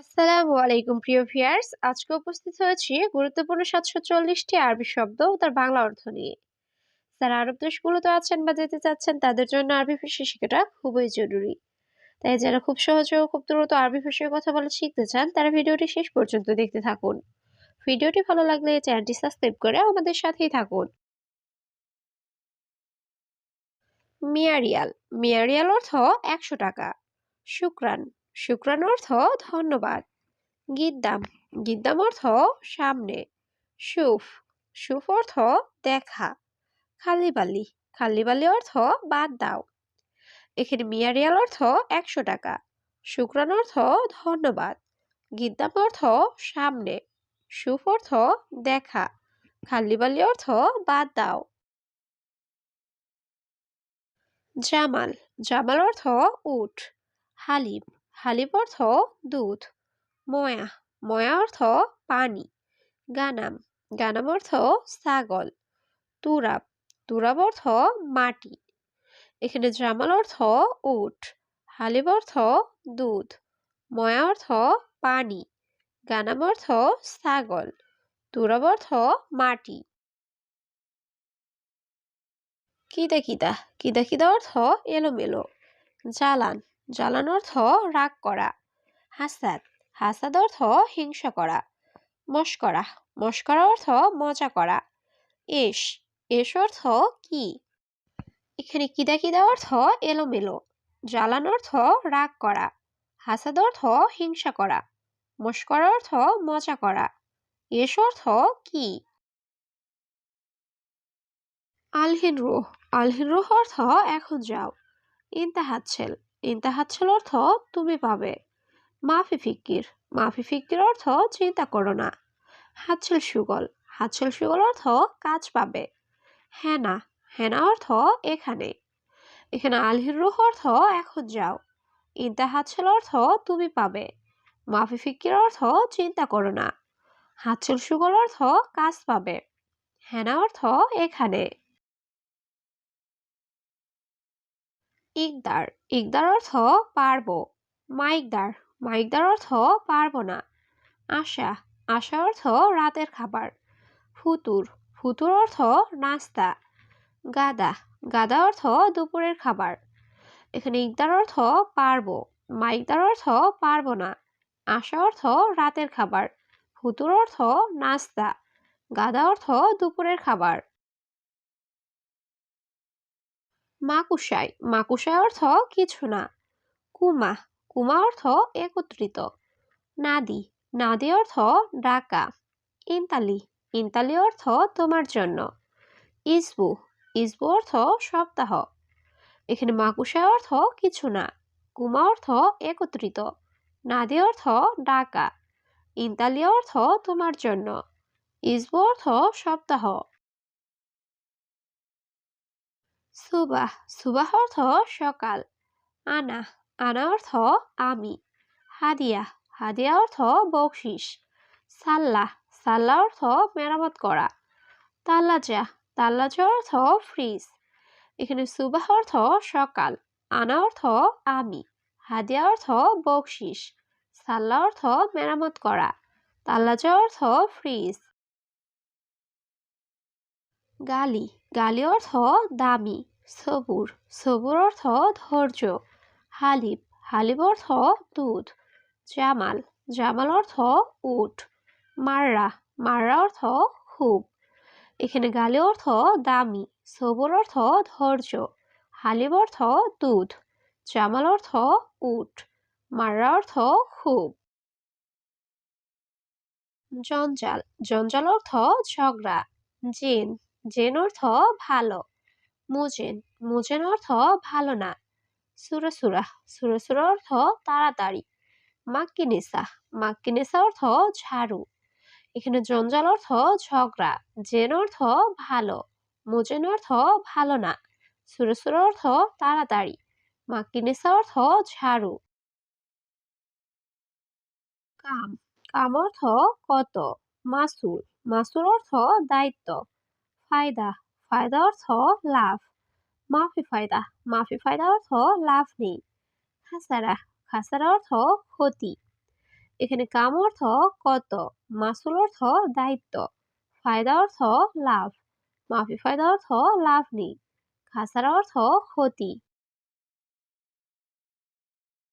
আসসালামু আলাইকুম, প্রিয় ভিউয়ার্স। আজকে উপস্থিত হয়েছি গুরুত্বপূর্ণ সাতশো চল্লিশটি আরবি শব্দ ও তার বাংলা অর্থ নিয়ে। যারা আরব দেশগুলোতে আছেন বা যেতে চাচ্ছেন, তাদের জন্য আরবি ভাষা শেখাটা খুবই জরুরি। তাই যারা খুব সহজে ও খুব দ্রুত আরবি ভাষায় কথা বলা শিখতে চান, তারা ভিডিওটি শেষ পর্যন্ত দেখতে থাকুন। ভিডিওটি ভালো লাগলে চ্যানেলটি সাবস্ক্রাইব করে আমাদের সাথেই থাকুন। মিয়ারিয়াল। মিয়ারিয়াল অর্থ একশো টাকা। শুক্রান। শুক্রান অর্থ ধন্যবাদ। গিদ্দাম গিদ্দাম অর্থ সামনে। সুফ সুফ অর্থ দেখা। খালিবালি খালিবালি অর্থ বাদ দাও। এখানে মিয়ারিয়াল অর্থ একশো টাকা। শুক্রান অর্থ ধন্যবাদ। গিদ্দাম অর্থ সামনে। সুফ অর্থ দেখা। খালিবালি অর্থ বাদ দাও। জামাল জামাল অর্থ উঠ হালিব হালিব অর্থ দুধ। ময়া ময়া অর্থ পানি। গানাম গানাম অর্থ ছাগল। তুরাব তুরাব অর্থ মাটি। এখানে জামাল অর্থ উঠ হালিব অর্থ দুধ। ময়া অর্থ পানি। গানাম অর্থ ছাগল। তুরাব অর্থ মাটি। কিদা কিদা কিদা কিদা অর্থ এলোমেলো। জ্বালান জ্বালান অর্থ রাগ করা। হাসাদ হাসাদ অর্থ হিংসা করা। মস্করা মস্করা অর্থ মজা করা। এস এস অর্থ কি? এখানে কিদা কিদা অর্থ এলোমেলো। জ্বালান অর্থ রাগ করা। হাসাদ অর্থ হিংসা করা। মস্করা অর্থ মজা করা। এস অর্থ কি? আলহিন রুহ আলহিন রুহ অর্থ এখন যাও। ইন্তাহাচ্ছেল ইন্তাহাচ্ছেল অর্থ তুমি পাবে। মাফি ফিকির মাফি ফিকির অর্থ চিন্তা করো না। হাচ্ছল সুগল। হাতছেল সুগল অর্থ কাজ পাবে। হেনা। হেনা অর্থ এখানে। এখানে আলহির রুহ অর্থ এখন যাও। ইন্তাহাচ্ছেল অর্থ তুমি পাবে। মাফি ফিকির অর্থ চিন্তা করো না। হাতছেল সুগল অর্থ কাজ পাবে। হেনা অর্থ এখানে। ইকদার ইকদার অর্থ পারব। মাইকদার। মাইকদার অর্থ পারব না। আশা। আশা অর্থ রাতের খাবার। ফুতুর। ফুতুর অর্থ নাস্তা। গাদা। গাদা অর্থ দুপুরের খাবার। এখানে ইকদার অর্থ পারব। মাইকদার অর্থ পারব না। আশা অর্থ রাতের খাবার। ফুতুর অর্থ নাস্তা। গাদা অর্থ দুপুরের খাবার। মাকুসাই। মাকুসাই অর্থ কিছু না। কুমা। কুমা অর্থ একত্রিত। নাদি। নাদি অর্থ ডাকা। ইন্তালি। ইন্তালি অর্থ তোমার জন্য। ইসবু। ইসবু অর্থ সপ্তাহ। এখানে মাকুসাই অর্থ কিছু না। কুমা অর্থ একত্রিত। নাদি অর্থ ডাকা। ইন্তালি অর্থ তোমার জন্য। ইসবু অর্থ সপ্তাহ। সুবাহ সুবাহ অর্থ সকাল। আনা আনা অর্থ আমি। হাদিয়া হাদিয়া অর্থ বকশিস। সাল্লাহ সাল্লাহ অর্থ মেরামত করা। তাল্লাজা তাল্লাজা অর্থ ফ্রিজ। এখানে সুবাহ অর্থ সকাল, আনা অর্থ আমি। হাদিয়া অর্থ বকশিস। সাল্লাহ অর্থ মেরামত করা। তাল্লাজা অর্থ ফ্রিজ। গালি গালি অর্থ দামি। সবুর সবুর অর্থ ধৈর্য। হালিব হালিব অর্থ দুধ। জামাল জামাল অর্থ উট। মাররা মাররা অর্থ খুব। এখানে গালি অর্থ দামি, সবুর অর্থ ধৈর্য। হালিব অর্থ দুধ, জামাল অর্থ উট। মাররা অর্থ খুব। জঞ্জাল জঞ্জাল অর্থ ঝগড়া। জেন জেন অর্থ ভালো। মুজেন মুজেন অর্থ ভালো না। সুরা সুরা সুরা সুরা অর্থ তাড়াতাড়ি। মাক্কিনেসা মাক্কিনেসা অর্থ ঝাড়ু। এখানে জঞ্জাল অর্থ ঝগড়া, জেন অর্থ ভালো, মুজেন অর্থ ভালো না। সুরা সুরা অর্থ তাড়াতাড়ি, মাক্কিনেসা অর্থ ঝাড়ু। কাম কাম অর্থ কত, মাসুল মাসুল অর্থ দায়িত্ব। ফায়দা ফায়দা অর্থ লাভ মাফি ফায়দা মাফি ফায়দা অর্থ লাভ নেই খাসারা খাসারা অর্থ ক্ষতি এখানে কাম অর্থ কত মাসুল অর্থ দায়িত্ব ফায়দা অর্থ লাভ মাফি ফায়দা অর্থ লাভ নেই খাসারা অর্থ ক্ষতি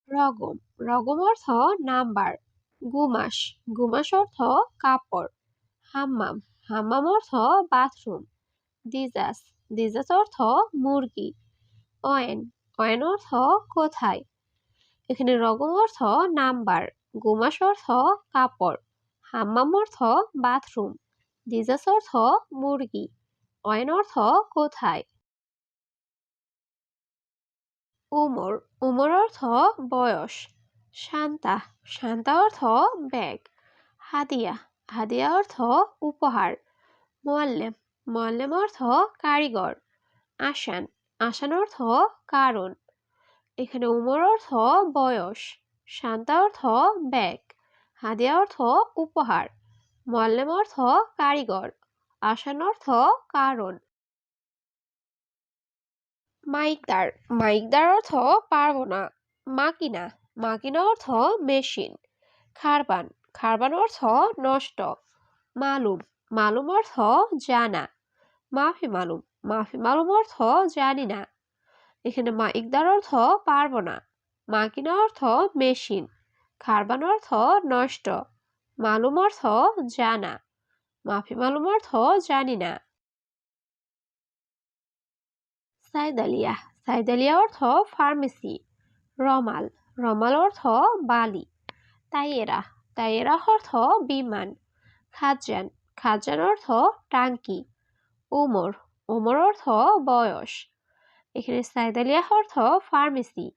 রগম রগম অর্থ নাম্বার গুমাস গুমাস অর্থ কাপড় হাম্মাম হাম্মাম অর্থ বাথরুম দিজাস দিজাস অর্থ মুরগি। অয়েন অয়েন অর্থ কোথায়? এখানে রগম অর্থ নাম্বার, গুমাস অর্থ কাপড়, হাম্মাম অর্থ বাথরুম, দিজাস অর্থ মুরগি, অয়েন অর্থ কোথায়? উমর উমর অর্থ বয়স শান্তা শান্তা অর্থ ব্যাগ, হাদিয়া হাদিয়া অর্থ উপহার, মোয়াল্লেম মোয়াল্লেম অর্থ কারিগর। আসান। আসান অর্থ কারণ। এখানে উমর অর্থ বয়স। শান্তা অর্থ ব্যাগ। হাদিয়া অর্থ উপহার। মোয়াল্লেম অর্থ কারিগর। আসান অর্থ কারণ। মাইকদার। মাইকদার অর্থ পারব না মাকিনা। মাকিনা অর্থ মেশিন। খারবান। খারবান অর্থ নষ্ট। মালুম। মালুম অর্থ জানা। মাফি মালুম মাফি মালুম অর্থ জানি না। এখানে মাইকদার অর্থ পারব না। মাকিনা অর্থ মেশিন। খারবান অর্থ নষ্ট। মালুম অর্থ জানা। মাফি মালুম অর্থ জানি না। সাইদালিয়া। সাইদালিয়া অর্থ ফার্মেসি। রমাল। রমাল অর্থ বালি। তাইয়েরা। তাইয়েরা অর্থ বিমান। খাজান খাজান অর্থ টাঙ্কি। ওমর ওমর অর্থ বয়স। এখানে সাইদালিয়া অর্থ ফার্মেসি,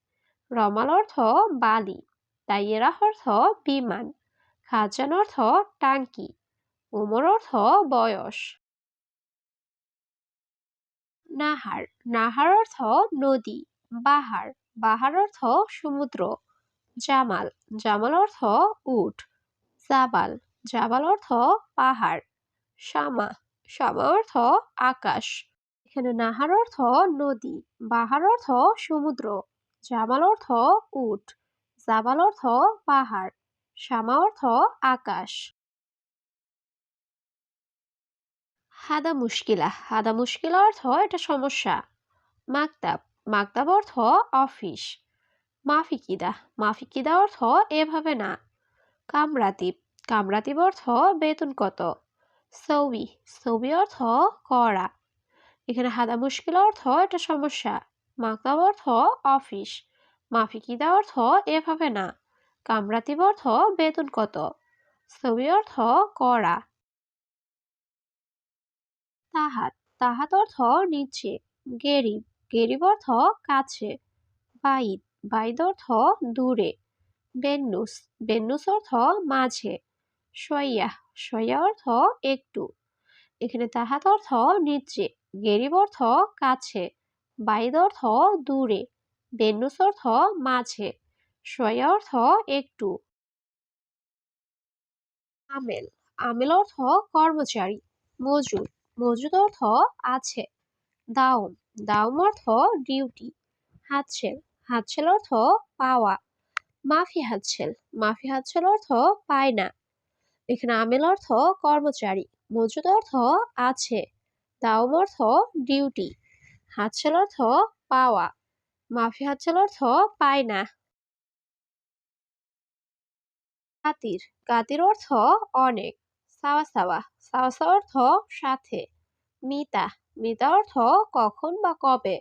রমাল অর্থ বালি তাইয়েরা অর্থ বিমান, খাজান অর্থ টাঙ্কি ওমর অর্থ বয়স। নাহার নাহার অর্থ নদী, বাহার বাহার অর্থ সমুদ্র, জামাল জামাল অর্থ উট, জাবাল জাবাল অর্থ পাহাড়, শামা শামা অর্থ আকাশ। এখানে নাহার অর্থ নদী, বাহার অর্থ সমুদ্র, জামাল অর্থ উট, জাবাল অর্থ পাহাড় শামা অর্থ আকাশ। হাদা মুশকিলা হাদা মুশকিলা অর্থ এটা সমস্যা। মাকতাব মাকতাব অর্থ অফিস। মাফিকিদা মাফিকিদা অর্থ এভাবে না। কামরাতিব কামরাতিব অর্থ বেতন কত? সৌবি সৌবি অর্থ করা এখানে হাদা মুশকিল অর্থ এটা সমস্যা। মাকতাব অর্থ অফিস। মাফিকিদা অর্থ এভাবে না। কামরাতিব অর্থ বেতন কত। সবি অর্থ করা তাহাত। তাহাত অর্থ নিচে। গেরিব। গেরিব অর্থ কাছে। বাইদ। বাইদ অর্থ দূরে। বেন্নুস। বেন্নুস অর্থ মাঝে। সইয়া সইয়া অর্থ একটু। এখানে তাহাত অর্থ নিচে, গেরিব অর্থ কাছে বাইদ অর্থ দূরে, বেন্নুস অর্থ মাঝে সইয়া অর্থ একটু। আমেল আমেল অর্থ কর্মচারী মজুদ মজুদ অর্থ আছে। দাওম দাওম অর্থ ডিউটি, হাতছেল হাতছেল অর্থ পাওয়া। মাফি হাতছেল মাফি হাতছেল অর্থ পায় না এখানে আমেল অর্থ কর্মচারী, মজুদ অর্থ আছে, দাওম অর্থ ডিউটি হাতছেল অর্থ পাওয়া, মাফি হাতছেল অর্থ পায় না। কাতির কাতির অর্থ অনেক, সাওয়া সাওয়া সাওয়া সাওয়া অর্থ সাথে, মিতা মিতা অর্থ কখন বা কবে,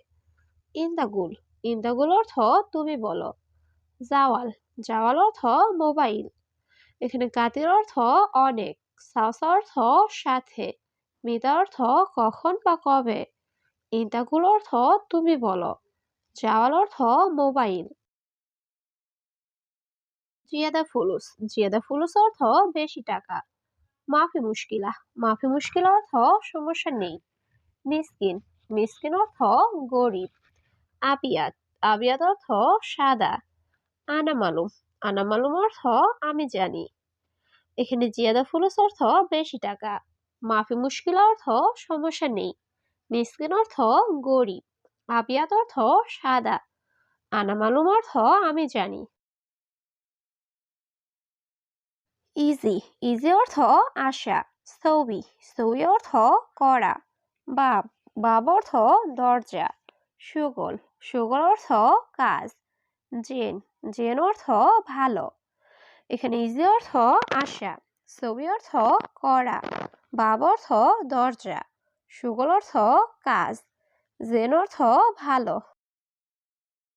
ইন্দাগুল ইন্দাগুল অর্থ তুমি বলো, জাওয়াল জাওয়াল অর্থ মোবাইল এখানে কাতির অর্থ অনেক সাওসা অর্থ সাথে মিতা অর্থ কখন বা কবে ইন্দাগুল অর্থ তুমি বলো, জাওয়াল অর্থ মোবাইল। জিয়াদা ফুলুস জিয়াদা ফুলুস অর্থ বেশি টাকা, মাফি মুশকিলা, মাফি মুশকিল অর্থ সমস্যা নেই, মিসকিন মিসকিন অর্থ গরিব আবিয়াত আবিয়াত অর্থ সাদা আনামালুম আনামালুম অর্থ আমি জানি। এখানে জিয়াদা ফুলুস অর্থ বেশি টাকা। মাফি মুশকিলা অর্থ সমস্যা নেই। মিসকিন অর্থ গরিব। আবিয়াত অর্থ সাদা। আনামালুম অর্থ আমি জানি। ইজি। ইজি অর্থ আশা। সৌবি সৌবি অর্থ করা বাব। বাব অর্থ দরজা। সুগল। সুগল অর্থ কাজ। জেন। জেন অর্থ ভালো। এখানে ইজি অর্থ আশা ছবি অর্থ করা, বাব অর্থ দরজা, সুগল অর্থ কাজ, জেন অর্থ ভালো।